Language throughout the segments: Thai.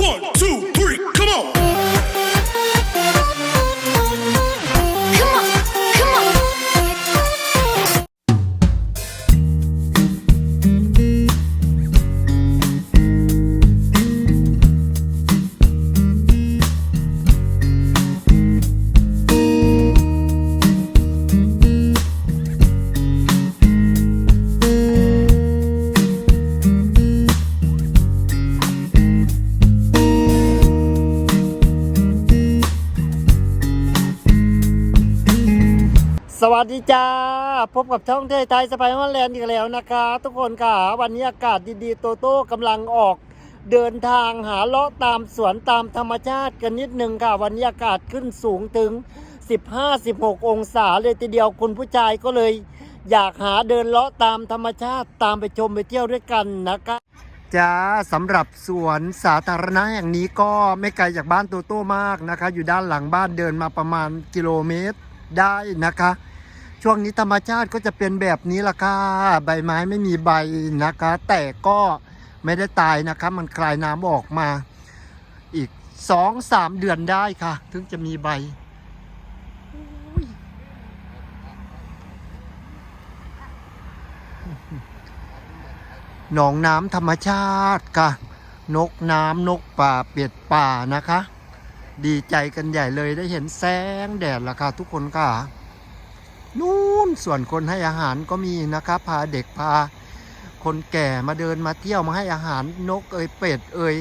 One, two, three, วัสดีจ้า พบกับช่องเทยไทยสไปฮอลแลนด์อีกแล้วนะคะ ทุกคนค่ะ วันนี้อากาศดีๆ โตโต้กำลังออก เดินทางหาเลาะตามสวนตามธรรมชาติกันนิดนึงค่ะ วันนี้อากาศขึ้นสูงถึง 15-16 องศาเลยทีเดียวคุณผู้ชายก็เลย อยากหาเดินเลาะตามธรรมชาติตามไปชมไปเที่ยวด้วยกันนะคะจ้าสำหรับสวนสาธารณะแห่งนี้ก็ไม่ไกลจากบ้านโตโต้มากนะคะ อยู่ด้านหลังบ้านเดินมาประมาณกิโลเมตรได้นะคะ ช่วงนี้ธรรมชาติก็จะเป็นแบบนี้ละค่ะ ใบไม้ไม่มีใบนะคะ แต่ก็ไม่ได้ตายนะคะ มันคลายน้ำออกมา อีกสองสามเดือนได้ค่ะ ถึงจะมีใบอุ้ยหนองน้ำธรรมชาติค่ะ นกน้ำนกป่าเป็ดป่านะคะ ดีใจกันใหญ่เลยได้เห็นแสงแดดละค่ะทุกคนค่ะ นู่นส่วนคนให้อาหารก็มีนะครับ พาเด็กพา คนแก่มาเดินมาเที่ยวมาให้อาหารนกเอ่ยเป็ดเอ่ย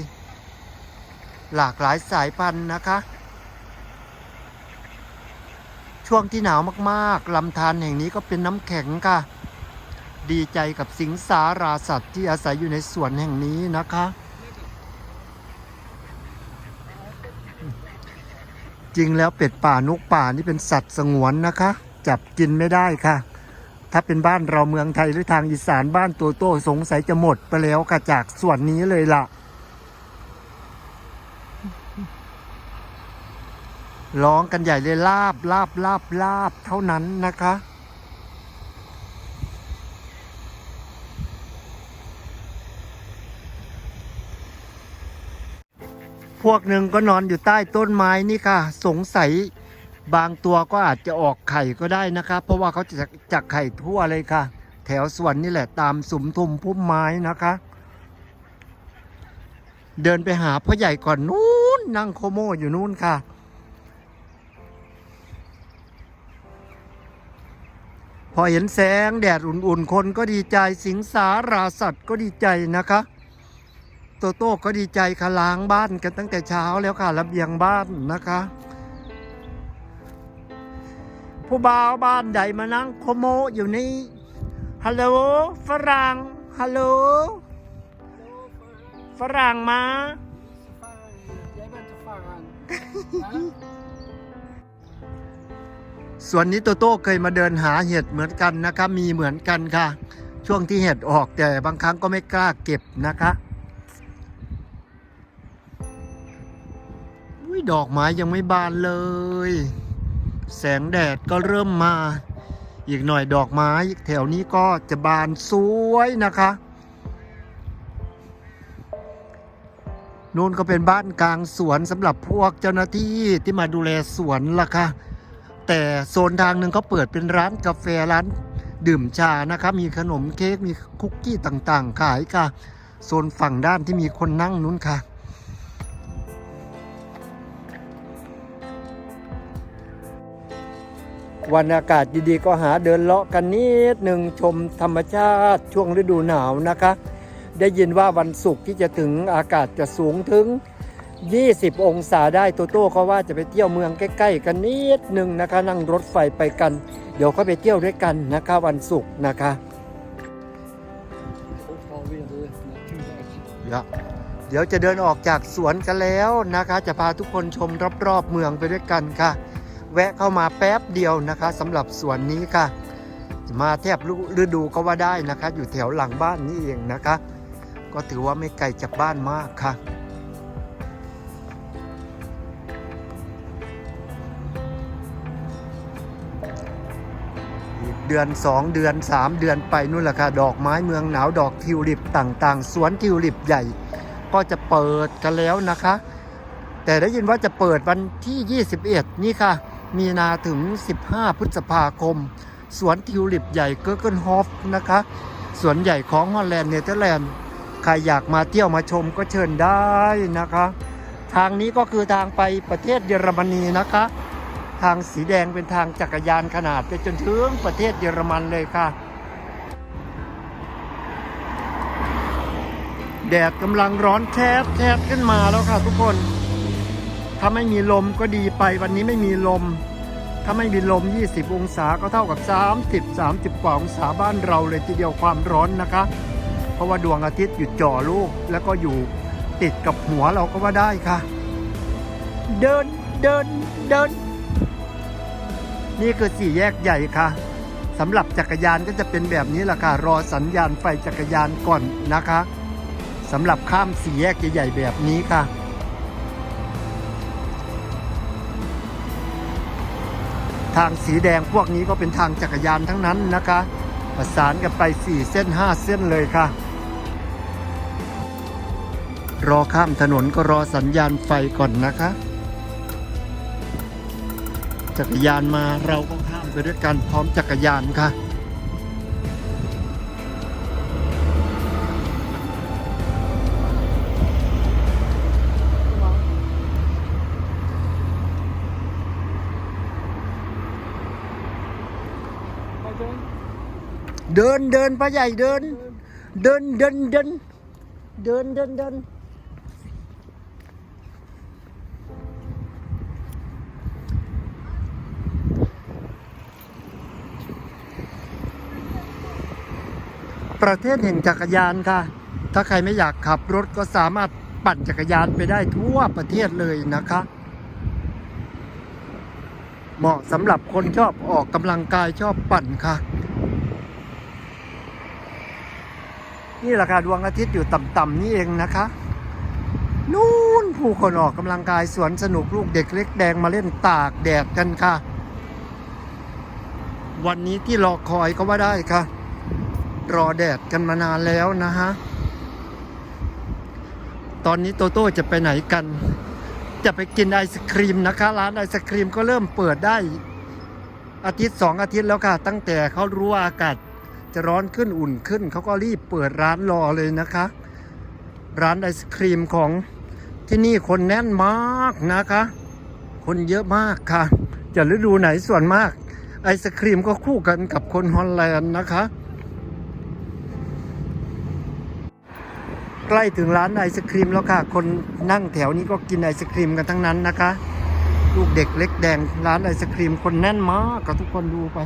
หลากหลายสายพันธุ์นะคะ ช่วงที่หนาวมากๆลำธารแห่งนี้ก็เป็นน้ำแข็งค่ะ ดีใจกับสิงสาราสัตว์ที่อาศัยอยู่ในสวนแห่งนี้นะคะจริงแล้วเป็ดป่านกป่านี่เป็นสัตว์สงวนนะคะ จับกินไม่ได้ค่ะ ถ้าเป็นบ้านเราเมืองไทยหรือทางอีสานบ้านตัวโตสงสัยจะหมดไปแล้วค่ะจากส่วนนี้เลยล่ะ ร้องกันใหญ่เลยลาบลาบลาบลาบเท่านั้นนะคะพวกหนึ่งก็นอนอยู่ใต้ต้นไม้นี่ค่ะ สงสัย บางตัวก็อาจจะออกไข่ก็ได้นะคะ เพราะว่าเขาจะจักไข่ทั่วเลยค่ะ แถวสวนนี่แหละตามสุมทุมพุ่มไม้นะคะ เดินไปหาพ่อใหญ่ก่อนนู้นนั่งโคโมอยู่นู้นค่ะ พอเห็นแสงแดดอุ่นๆ คนก็ดีใจสิงสาราสัตว์ก็ดีใจนะคะโตโต้ก็ดีใจค่ะล้างบ้านกันตั้งแต่เช้าแล้วค่ะระเบียงบ้านนะคะ ผู้บ่าวบ้านใดมานั่งโคโมอยู่นี่ฮัลโหลฝรั่งฮัลโหลฝรั่งมาส่วนนี้โตโต้เคยมาเดินหาเห็ดเหมือนกันนะคะ มีเหมือนกันค่ะ ช่วงที่เห็ดออกแต่บางครั้งก็ไม่กล้าเก็บนะคะอุ้ยดอกไม้ยังไม่บานเลย แสงแดดก็เริ่มมา อีกหน่อยดอกไม้แถวนี้ก็จะบานสวยนะคะนู่นก็เป็นบ้านกลางสวนสำหรับพวกเจ้าหน้าที่ที่มาดูแลสวนล่ะค่ะ แต่โซนทางหนึ่งเขาเปิดเป็นร้านกาแฟร้านดื่มชานะคะ มีขนมเค้กมีคุกกี้ต่างๆ ขายค่ะ โซนฝั่งด้านที่มีคนนั่งนู้นค่ะ วันอากาศดีๆ ก็หาเดินเลาะกันนิดหนึ่งชมธรรมชาติช่วงฤดูหนาวนะคะ ได้ยินว่าวันศุกร์ที่จะถึงอากาศจะสูงถึง 20 องศาได้โตโต้เขาว่าจะไปเที่ยวเมืองใกล้ๆ กันนิดหนึ่งนะคะ นั่งรถไฟไปกัน เดี๋ยวเขาไปเที่ยวด้วยกันนะคะ วันศุกร์นะคะเดี๋ยวจะเดินออกจากสวนกันแล้วนะคะ จะพาทุกคนชมรอบๆเมืองไปด้วยกันค่ะ แวะเข้ามาแป๊บเดียวนะคะสำหรับสวนนี้ค่ะ มาแทบฤดูก็ว่าได้นะคะ อยู่แถวหลังบ้านนี่เองนะคะ ก็ถือว่าไม่ไกลจากบ้านมากค่ะเดือน 2 เดือน 3 เดือนไปนู่นแหละค่ะ ดอกไม้เมืองหนาวดอกทิวลิปต่างๆ สวนทิวลิปใหญ่ ก็จะเปิดกันแล้วนะคะ แต่ได้ยินว่าจะเปิดวันที่ 21 นี่ค่ะ มีนาถึง 15 พฤษภาคม สวนทิวลิปใหญ่เกิร์เกิลฮอฟนะคะสวนใหญ่ของฮอลแลนด์เนเธอร์แลนด์ใครอยากมาเที่ยวมาชมก็เชิญได้นะคะ ทางนี้ก็คือทางไปประเทศเยอรมนีนะคะ ทางสีแดงเป็นทางจักรยานขนาดไปจนถึงประเทศเยอรมันเลยค่ะ แดดกำลังร้อนแทบแทบขึ้นมาแล้วค่ะทุกคน ถ้าไม่มีลมก็ดีไปวันนี้ไม่มีลม ถ้าไม่มีลม 20 องศาก็เท่ากับ 30 30กว่าองศาบ้านเราเลยทีเดียวความร้อนนะคะ เพราะว่าดวงอาทิตย์อยู่จ่อลูก แล้วก็อยู่ติดกับหัวเราก็ว่าได้ค่ะ เดินเดินเดิน นี่คือสี่แยกใหญ่ค่ะสำหรับจักรยานก็จะเป็นแบบนี้แหละค่ะรอสัญญาณไฟจักรยานก่อนนะคะสำหรับข้ามสี่แยกใหญ่ๆแบบนี้ค่ะ ทางสีแดงพวกนี้ก็เป็นทางจักรยานทั้งนั้นนะคะ ประสานกันไป 4 เส้น 5 เส้นเลยค่ะ รอข้ามถนนก็รอสัญญาณไฟก่อนนะคะ จักรยานมาเราก็ข้ามไปด้วยกันพร้อมจักรยานค่ะ เดินเดินป้าใหญ่เดิน เดินเดินเดินเดินเดินเดินประเทศแห่งจักรยานค่ะ ถ้าใครไม่อยากขับรถก็สามารถปั่นจักรยานไปได้ทั่วประเทศเลยนะคะ เหมาะสำหรับคนชอบออกกำลังกายชอบปั่นค่ะ นี่แหละค่ะดวงอาทิตย์อยู่ต่ำๆนี่เองนะคะ นู่นผู้คนออกกำลังกายสวนสนุกลูกเด็กเล็กแดงมาเล่นตากแดดกันค่ะ วันนี้ที่รอคอยก็ว่าได้ค่ะ รอแดดกันมานานแล้วนะฮะ ตอนนี้โตโต้จะไปไหนกัน จะไปกินไอศครีมนะคะ ร้านไอศครีมก็เริ่มเปิดได้อาทิตย์สองอาทิตย์แล้วค่ะ ตั้งแต่เขารู้ว่าอากาศ จะร้อนขึ้นอุ่นขึ้น เขาก็รีบเปิดร้านรอเลยนะคะ ร้านไอศครีมของที่นี่คนแน่นมากนะคะ คนเยอะมากค่ะ จะฤดูไหนส่วนมาก ไอศครีมก็คู่กันกับคนฮอลแลนด์นะคะ ใกล้ถึงร้านไอศครีมแล้วค่ะ คนนั่งแถวนี้ก็กินไอศครีมกันทั้งนั้นนะคะ ลูกเด็กเล็กแดงร้านไอศครีมคนแน่นมากกับทุกคนดูไป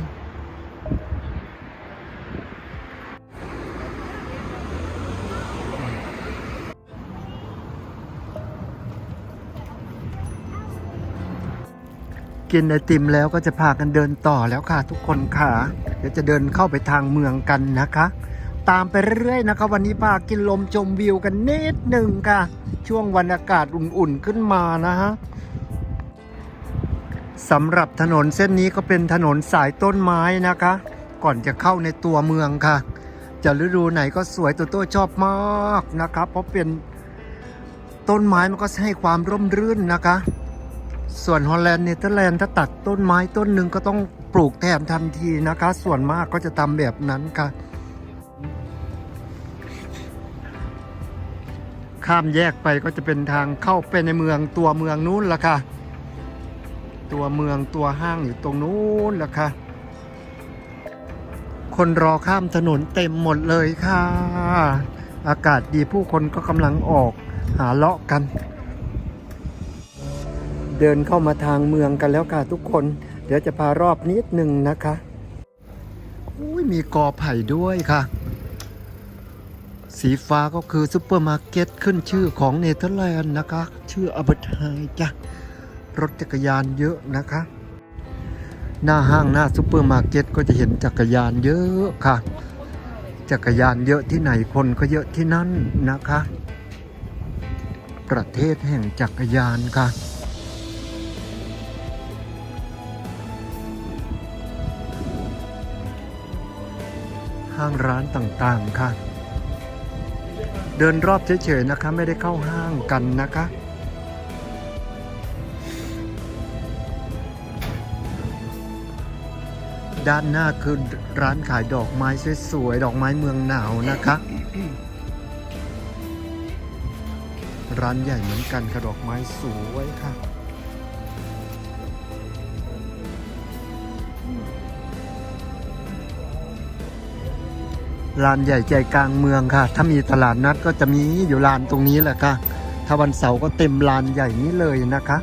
กินไอติมแล้วก็จะพากันเดินต่อแล้วค่ะ ทุกคนค่ะ เดี๋ยวจะเดินเข้าไปทางเมืองกันนะคะ ตามไปเรื่อยๆนะคะ วันนี้พากินลมชมวิวกันนิดหนึ่งค่ะ ช่วงวันอากาศอุ่นๆขึ้นมานะฮะสำหรับถนนเส้นนี้ก็เป็นถนนสายต้นไม้นะคะ ก่อนจะเข้าในตัวเมืองค่ะ จะฤดูไหนก็สวยตัวโต้ชอบมากนะครับ เพราะเป็นต้นไม้มันก็ให้ความร่มรื่นนะคะ ส่วนฮอลแลนด์เนเธอร์แลนด์ถ้าตัดต้นไม้ต้นหนึ่งก็ต้องปลูกแทนทันทีนะคะ ส่วนมากก็จะทำแบบนั้นค่ะ ข้ามแยกไปก็จะเป็นทางเข้าไปในเมืองตัวเมืองนู้นละค่ะ ตัวเมืองตัวห้างอยู่ตรงนู้นละค่ะ คนรอข้ามถนนเต็มหมดเลยค่ะ อากาศดีผู้คนก็กำลังออกหาเลาะกัน เดินเข้ามาทางเมืองกันแล้วค่ะทุกคน เดี๋ยวจะพารอบนิดหนึ่งนะคะอุ้ยมีกอไผ่ด้วยค่ะ สีฟ้าก็คือซุปเปอร์มาร์เก็ตขึ้นชื่อของเนเธอร์แลนด์นะคะ ชื่ออัลเบอร์ไฮจ้ะรถจักรยานเยอะนะคะ หน้าห้างหน้าซุปเปอร์มาร์เก็ตก็จะเห็นจักรยานเยอะค่ะ จักรยานเยอะที่ไหนคนก็เยอะที่นั่นนะคะ ประเทศแห่งจักรยานค่ะ ห้างร้านต่างๆค่ะ เดินรอบเฉยๆนะคะ ไม่ได้เข้าห้างกันนะคะ ด้านหน้าคือร้านขายดอกไม้สวยๆดอกไม้เมืองหนาวนะคะ ร้านใหญ่เหมือนกันค่ะดอกไม้สวยค่ะ ลานใหญ่ใจกลางเมืองค่ะ ถ้ามีตลาดนัดก็จะมีอยู่ลานตรงนี้แหละค่ะ ถ้าวันเสาร์ก็เต็มลานใหญ่นี้เลยนะคะ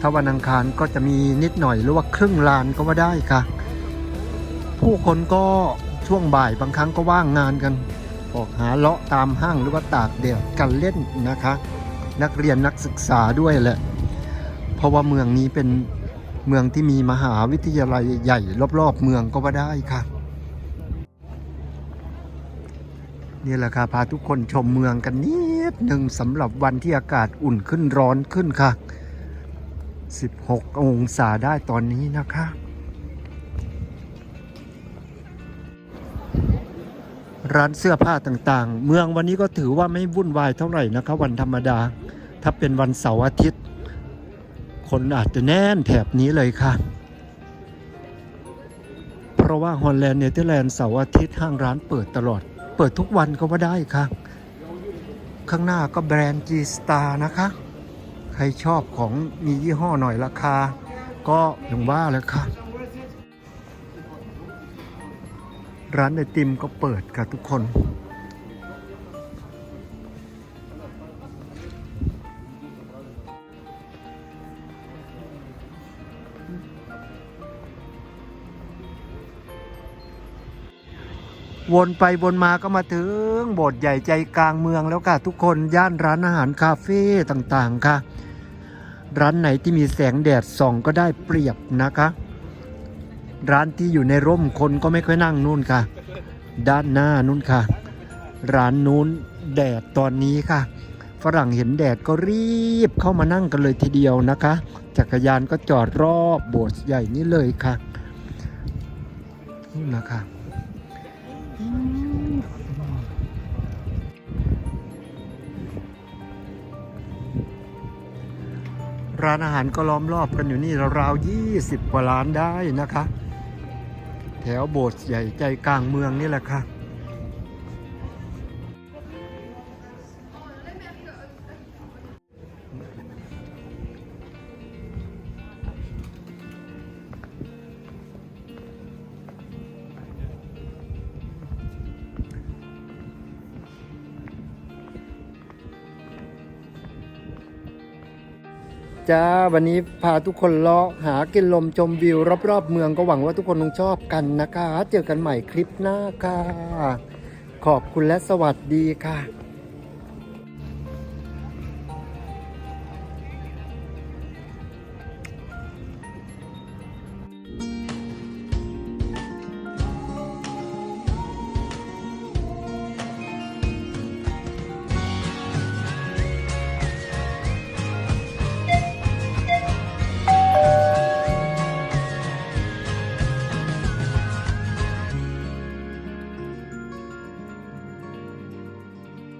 ถ้าวันอังคารก็จะมีนิดหน่อยหรือว่าครึ่งลานก็ว่าได้ค่ะ ผู้คนก็ช่วงบ่ายบางครั้งก็ว่างงานกัน ออกหาเลาะตามห้างหรือว่าตากแดดกันเล่นนะคะ นักเรียนนักศึกษาด้วยแหละ เพราะว่าเมืองนี้เป็นเมืองที่มีมหาวิทยาลัยใหญ่ รอบๆ เมืองก็ว่าได้ค่ะ นี่แหละค่ะพาทุกคนชมเมืองกันนิดหนึ่งสำหรับวันที่อากาศอุ่นขึ้นร้อนขึ้นค่ะ 16 องศาได้ตอนนี้นะคะ ร้านเสื้อผ้าต่างๆ เมืองวันนี้ก็ถือว่าไม่วุ่นวายเท่าไหร่นะคะ วันธรรมดา ถ้าเป็นวันเสาร์อาทิตย์ คนอาจจะแน่นแถบนี้เลยค่ะ เพราะว่าฮอลแลนด์เนเธอร์แลนด์เสาร์อาทิตย์ห้างร้านเปิดตลอด เปิดทุกวันก็ว่าได้ค่ะ ข้างหน้าก็แบรนด์ G Star นะคะ ใครชอบของมียี่ห้อหน่อยราคา ก็อย่างว่าแล้วค่ะ ร้านไอติมก็เปิดค่ะทุกคน วนไปวนมาก็มาถึงโบสถ์ใหญ่ใจกลางเมืองแล้วค่ะ ทุกคนย่านร้านอาหารคาเฟ่ต่างๆค่ะ ร้านไหนที่มีแสงแดดส่องก็ได้เปรียบนะคะ ร้านที่อยู่ในร่มคนก็ไม่ค่อยนั่งนู่นค่ะ ด้านหน้านู่นค่ะ ร้านนู้นแดดตอนนี้ค่ะ ฝรั่งเห็นแดดก็รีบเข้ามานั่งกันเลยทีเดียวนะคะ จักรยานก็จอดรอบโบสถ์ใหญ่นี้เลยค่ะนี่นะคะ ร้านอาหารก็ล้อมรอบกันอยู่นี่ราวๆ20 กว่าร้านได้นะคะ แถวโบสถ์ใหญ่ใจกลางเมืองนี่แหละค่ะ จ้า วันนี้พาทุกคนเลาะหากินลมชมวิว รอบๆเมืองก็หวังว่าทุกคนคงชอบกันนะคะ เจอกันใหม่คลิปหน้าค่ะ ขอบคุณและสวัสดีค่ะ